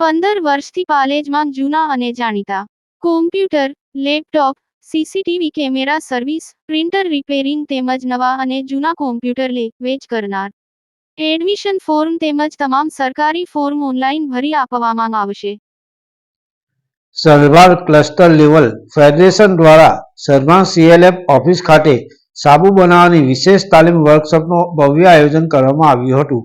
પંદર વર્ષથી પાલેજમાં જૂના અને જાણીતા. Computer laptop CCTV camera service printer repairing તેમજ નવા અને જૂના કોમ્પ્યુટર લે, વેચ કરનાર. એડમિશન ફોર્મ તેમજ તમામ સરકારી ફોર્મ ઓનલાઈન ભરી આપવામાં આવશે. સરભાર ક્લસ્ટર લેવલ ફેડરેશન દ્વારા સરભાર સીએલએફ ઓફિસ ખાતે સાબુ બનાવવાની વિશેષ તાલીમ વર્કશોપનું ભવ્ય આયોજન કરવામાં આવ્યું હતું.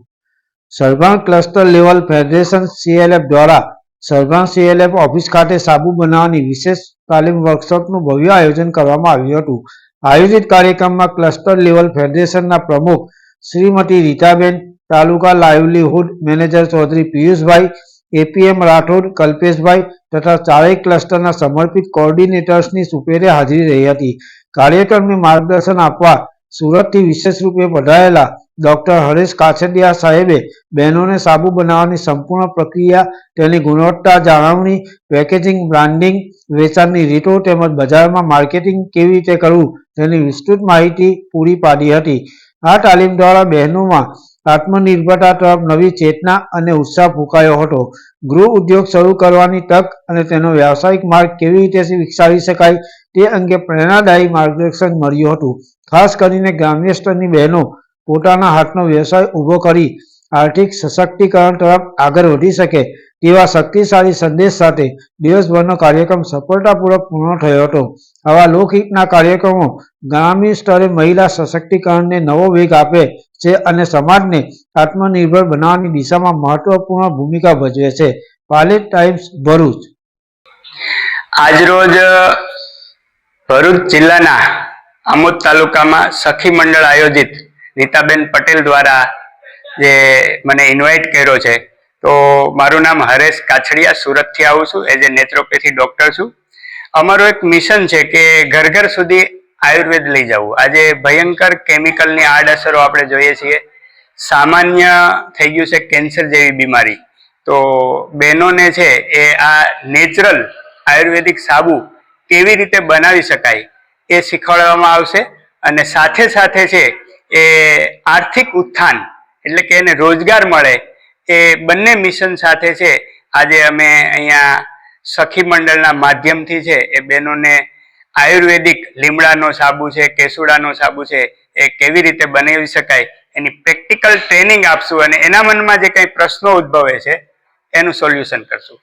Sarbhar cluster level federation CLF દ્વારા સરભાર સીએલએફ ઓફિસ ખાતે સાબુ બનાવવાની વિશેષ તાલીમ વર્કશોપનું ભવ્ય આયોજન કરવામાં આવ્યું હતું. આયોજિત કાર્યક્રમમાં ક્લસ્ટર લેવલ ફેડરેશનના પ્રમુખ Shrimati Ritaben taluka livelihood manager Chaudhari Piyushbhai, APM Rathod, Kalpeshbhai તથા ચારેય ક્લસ્ટરના સમર્પિત કોર્ડિનેટર્સની સુપેરે હાજરી રહી હતી. કાર્યક્રમને માર્ગદર્શન આપવા સુરતથી વિશેષ રૂપે પધારેલા ડોક્ટર હરેશ કાછડિયા સાહેબે બહેનોને સાબુ બનાવવાની સંપૂર્ણ પ્રક્રિયા તેની ગુણવત્તા જાળવણી પેકેજિંગ બ્રાન્ડિંગ વેચાણની રીતો તેમજ બજારમાં માર્કેટિંગ કેવી રીતે કરવું તેની વિસ્તૃત માહિતી પૂરી પાડી હતી. આ તાલીમ દ્વારા બહેનોમાં આત્મનિર્ભરતા તરફ નવી ચેતના અને ઉત્સાહ ફૂંકાયો હતો. ગૃહ ઉદ્યોગ શરૂ કરવાની તક અને તેનો વ્યવસાયિક માર્ગ કેવી રીતે વિકસાવી શકાય તે અંગે પ્રેરણાદાયી માર્ગદર્શન મળ્યું હતું. ખાસ કરીને ગ્રામ્ય સ્તરની બહેનો પોતાના હાથનો વ્યવસાય ઊભો કરી આર્થિક સશક્તિકરણ તરફ આગળ વધી શકે તેવા શક્તિશાળી સંદેશ સાથે દિવસભરનો કાર્યક્રમ સફળતાપૂર્વક પૂર્ણ થયો હતો. આવા લોકહિતના કાર્યક્રમો ગ્રામીણ સ્તરે મહિલા સશક્તિકરણને નવો વેગ આપે છે અને સમાજને આત્મનિર્ભર બનાવવાની દિશામાં મહત્વપૂર્ણ ભૂમિકા ભજવે છે. પાલેટ ટાઈમ્સ, ભરૂચ. આજરોજ ભરૂચ જિલ્લાના આમોદ તાલુકામાં સખી મંડળ આયોજિત નીતાબેન પટેલ દ્વારા જે મને ઇન્વાઇટ કર્યો છે. તો મારું નામ હરેશ કાછડિયા, સુરતથી આવું છું એઝ એ નેત્રોપેથી ડૉક્ટર છું. અમારું એક મિશન છે કે ઘર ઘર સુધી આયુર્વેદ લઈ જવું. આજે ભયંકર કેમિકલની આડઅસરો આપણે જોઈએ છીએ. સામાન્ય થઈ ગયું છે કેન્સર જેવી બીમારી. તો બહેનોને છે એ આ નેચરલ આયુર્વેદિક સાબુ કેવી રીતે બનાવી શકાય એ શીખવાડવામાં આવશે. અને સાથે સાથે છે એ આર્થિક ઉત્થાન, એટલે કે એને રોજગાર મળે, એ બંને મિશન સાથે છે. આજે અમે અહીંયા સખી મંડળના માધ્યમથી છે, એ બહેનોને આયુર્વેદિક લીમડાનો સાબુ છે, કેસુડાનો સાબુ છે, એ કેવી રીતે બનાવી શકાય, એની પ્રેક્ટિકલ ટ્રેનિંગ આપશું અને એના મનમાં જે કંઈ પ્રશ્નો ઉદ્ભવે છે, એનું સોલ્યુશન કરશું.